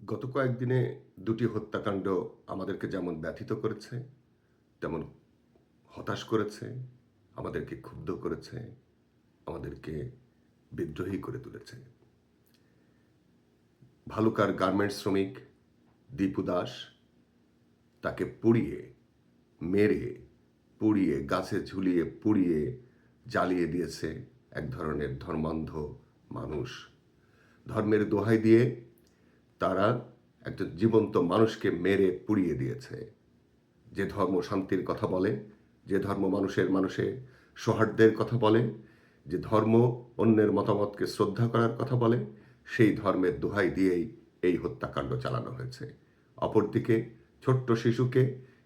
গত কয়েকদিনে দুটি হত্যাকাণ্ড আমাদেরকে যেমন ব্যথিত করেছে, তেমন হতাশ করেছে, আমাদেরকে ক্ষুব্ধ করেছে, আমাদেরকে বিদ্রোহী করে তুলেছে। ভালুকার গার্মেন্টস শ্রমিক দীপু দাস তাকে পুড়িয়ে, মেরে, পুড়িয়ে, গাছে ঝুলিয়ে, পুড়িয়ে জ্বালিয়ে দিয়েছে এক ধরনের ধর্মান্ধ মানুষ। ধর্মের দোহাই দিয়ে তারা একজন জীবন্ত মানুষকে মেরে পুড়িয়ে দিয়েছে। যে ধর্ম শান্তির কথা বলে, যে ধর্ম মানুষের মানুষে সৌহার্দ্যের কথা বলে, যে ধর্ম অন্যের মতামতকে শ্রদ্ধা করার কথা বলে, সেই ধর্মের দোহাই দিয়েই এই হত্যাকাণ্ড চালানো হয়েছে। অপরদিকে ছোট্ট শিশুকে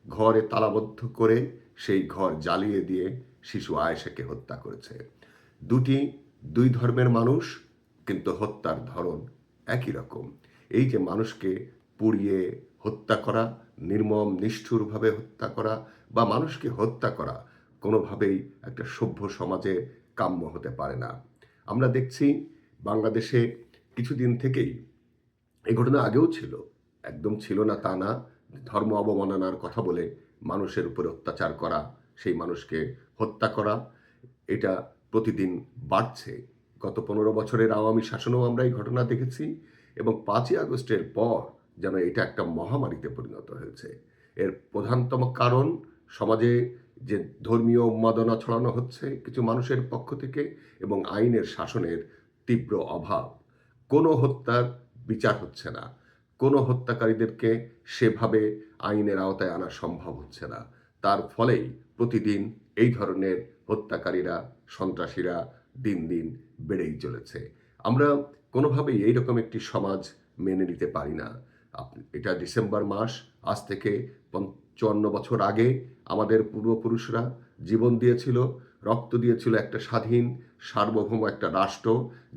ঘরে তালাবদ্ধ করে সেই ঘর জ্বালিয়ে দিয়ে শিশু আয়েশাকে হত্যা করেছে। দুটি দুই ধর্মের মানুষ, কিন্তু হত্যার ধরন একই রকম। এই যে মানুষকে পুড়িয়ে হত্যা করা, নির্মম, নিষ্ঠুরভাবে হত্যা করা বা মানুষকে হত্যা করা কোনোভাবেই একটা সভ্য সমাজে কাম্য হতে পারে না। আমরা দেখছি বাংলাদেশে কিছুদিন থেকেই এই ঘটনা আগেও ছিল, একদম ছিল না তা না। ধর্ম অবমাননার কথা বলে মানুষের উপরে অত্যাচার করা, সেই মানুষকে হত্যা করা, এটা প্রতিদিন বাড়ছে। গত পনেরো বছরের আওয়ামী শাসনেও আমরা এই ঘটনা দেখেছি। এবং পাঁচই আগস্টের পর যেন এটা একটা মহামারীতে পরিণত হয়েছে। এর প্রধানতম কারণ সমাজে যে ধর্মীয় উন্মাদনা ছড়ানো হচ্ছে কিছু মানুষের পক্ষ থেকে এবং আইনের শাসনের তীব্র অভাব, কোনো হত্যার বিচার হচ্ছে না। কোনো হত্যাকারীদেরকে সেভাবে আইনের আওতায় আনা সম্ভব হচ্ছে না। তার ফলেই প্রতিদিন এই ধরনের হত্যাকারীরা, সন্ত্রাসীরা দিন দিন বেড়েই চলেছে। আমরা কোনোভাবেই এইরকম একটি সমাজ মেনে নিতে পারি না। এটা ডিসেম্বর মাস, আজ থেকে পঞ্চান্ন বছর আগে আমাদের পূর্বপুরুষরা জীবন দিয়েছিল, রক্ত দিয়েছিল একটা স্বাধীন, সার্বভৌম একটা রাষ্ট্র,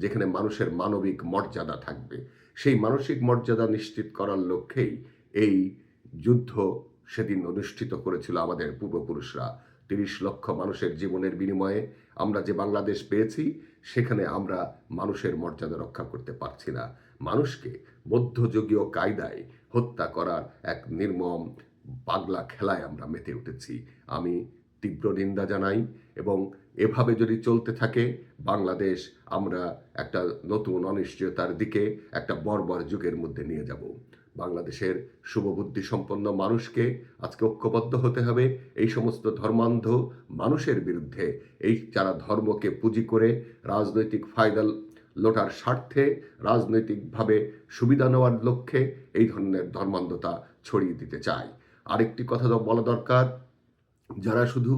যেখানে মানুষের মানবিক মর্যাদা থাকবে। সেই মানসিক মর্যাদা নিশ্চিত করার লক্ষ্যেই এই যুদ্ধ সেদিন অনুষ্ঠিত করেছিল আমাদের পূর্বপুরুষরা। তিরিশ লক্ষ মানুষের জীবনের বিনিময়ে আমরা যে বাংলাদেশ পেয়েছি, সেখানে আমরা মানুষের মর্যাদা রক্ষা করতে পারছি না। মানুষকে মধ্যযুগীয় কায়দায় হত্যা করার এক নির্মম পাগলা খেলায় আমরা মেতে উঠেছি। আমি তীব্র নিন্দা জানাই এবং এভাবে যদি চলতে থাকে, বাংলাদেশ আমরা একটা নতুন অনিশ্চয়তার দিকে, একটা বর্বর যুগের মধ্যে নিয়ে যাব। বাংলাদেশের শুভবুদ্ধি সম্পন্ন মানুষকে আজকে ঐক্যবদ্ধ হতে হবে। এই সমস্ত ধর্মান্ধ মানুষের বিরুদ্ধে, এই যারা ধর্মকে পুঁজি করে রাজনৈতিক ফায়দা লোটার স্বার্থে রাজনৈতিকভাবে সুবিধা নেওয়ার লক্ষ্যে এই ধরনের ধর্মান্ধতা ছড়িয়ে দিতে চায়। আরেকটি কথা বলা দরকার, যারা শুধু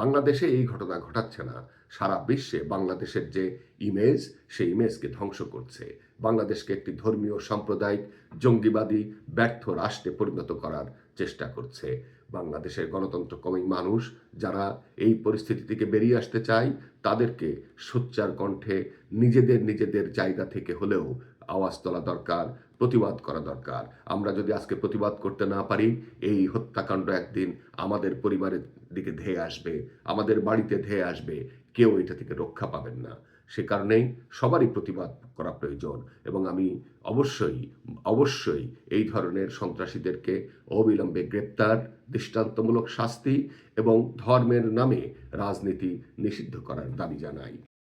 বাংলাদেশে এই ঘটনা ঘটাচ্ছে না, সারা বিশ্বে বাংলাদেশের যে ইমেজ সেই ইমেজকে ধ্বংস করছে। বাংলাদেশকে একটি ধর্মীয়, সাম্প্রদায়িক, জঙ্গিবাদী, ব্যর্থ রাষ্ট্রে পরিণত করার চেষ্টা করছে। বাংলাদেশের গণতন্ত্রকমী মানুষ। যারা এই পরিস্থিতি থেকে বেরিয়ে আসতে চায়, তাদেরকে সোচ্চার কণ্ঠে নিজেদের নিজেদের জায়গা থেকে হলেও আওয়াজ তোলা দরকার, প্রতিবাদ করা দরকার। আমরা যদি আজকে প্রতিবাদ করতে না পারি, এই হত্যাকাণ্ড একদিন আমাদের পরিবারের দিকে ধেয়ে আসবে, আমাদের বাড়িতে ধেয়ে আসবে। কেউ এটা থেকে রক্ষা পাবেন না। সে কারণেই সবারই প্রতিবাদ করা প্রয়োজন এবং আমি অবশ্যই অবশ্যই এই ধরনের সন্ত্রাসীদেরকে অবিলম্বে গ্রেপ্তার, দৃষ্টান্তমূলক শাস্তি এবং ধর্মের নামে রাজনীতি নিষিদ্ধ করার দাবি জানাই।